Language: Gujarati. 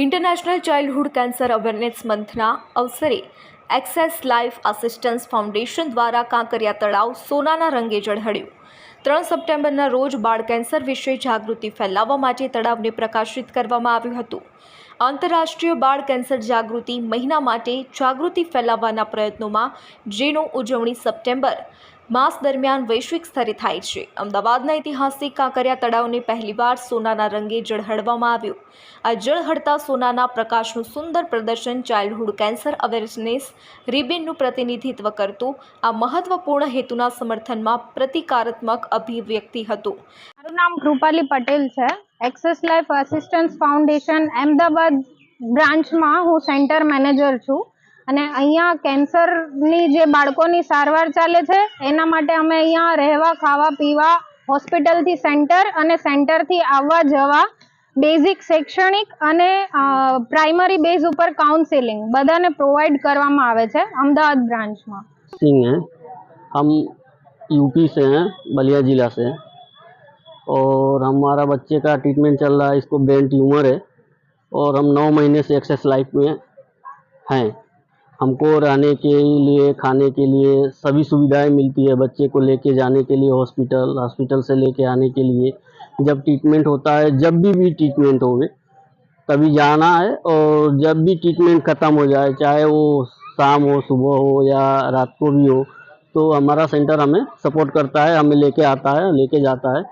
ઇન્ટરનેશનલ ચાઇલ્ડહુડ કેન્સર અવેરનેસ મંથના અવસરે એક્સેસ લાઈફ આસિસ્ટન્સ ફાઉન્ડેશન દ્વારા કાંકરિયા તળાવ સોનાના રંગે ઝળહળ્યું. ત્રણ સપ્ટેમ્બરના રોજ બાળ કેન્સર વિશે જાગૃતિ ફેલાવવા માટે તળાવને પ્રકાશિત કરવામાં આવ્યું હતું. આંતરરાષ્ટ્રીય બાળ કેન્સર જાગૃતિ મહિના માટે જાગૃતિ ફેલાવવાના પ્રયત્નોમાં જેનો ઉજવણી સપ્ટેમ્બર માસ દરમિયાન વૈશ્વિક સ્તરે થાય છે. અમદાવાદના ઐતિહાસિક કાંકરિયા તળાવને પહેલીવાર સોનાના રંગે જળહળવામાં આવ્યું. આ જળહળતા સોનાના પ્રકાશનું સુંદર પ્રદર્શન ચાઇલ્ડહુડ કેન્સર અવેરનેસ રિબિનનું પ્રતિનિધિત્વ કરતું આ મહત્વપૂર્ણ હેતુના સમર્થનમાં પ્રતિકારાત્મક અભિવ્યક્તિ હતું. મારું નામ કૃપાલી પટેલ છે. Access Life Assistance Foundation Ahmedabad બ્રાન્ચમાં હું સેન્ટર મેનેજર છું. અને અહીંયા કેન્સરની જે બાળકોની સારવાર ચાલે છે એના માટે અમે અહીંયા રહેવા ખાવા પીવા હોસ્પિટલથી સેન્ટર અને સેન્ટરથી આવવા જવા બેઝિક શૈક્ષણિક અને પ્રાઇમરી બેઝ ઉપર કાઉન્સેલિંગ બધાને પ્રોવાઈડ કરવામાં આવે છે અમદાવાદ બ્રાન્ચમાં सिंह हैं हम यूपी से हैं बलिया ज़िला से और हमारा बच्चे का ट्रीटमेंट चल रहा है इसको ब्रेन ट्यूमर है और हम नौ महीने से एक्सेस लाइफ में हैं हमको रहने के लिए, खाने के लिए सभी सुविधाएँ मिलती है बच्चे को लेके जाने के लिए हॉस्पिटल हॉस्पिटल से लेके आने के लिए। जब ट्रीटमेंट होता है, जब भी भी ट्रीटमेंट होवे, तभी जाना है और जब भी ट्रीटमेंट ख़त्म हो जाए, चाहे वो शाम हो, सुबह हो या रात को भी हो तो हमारा सेंटर हमें सपोर्ट करता है, हमें लेके आता है, लेके जाता है।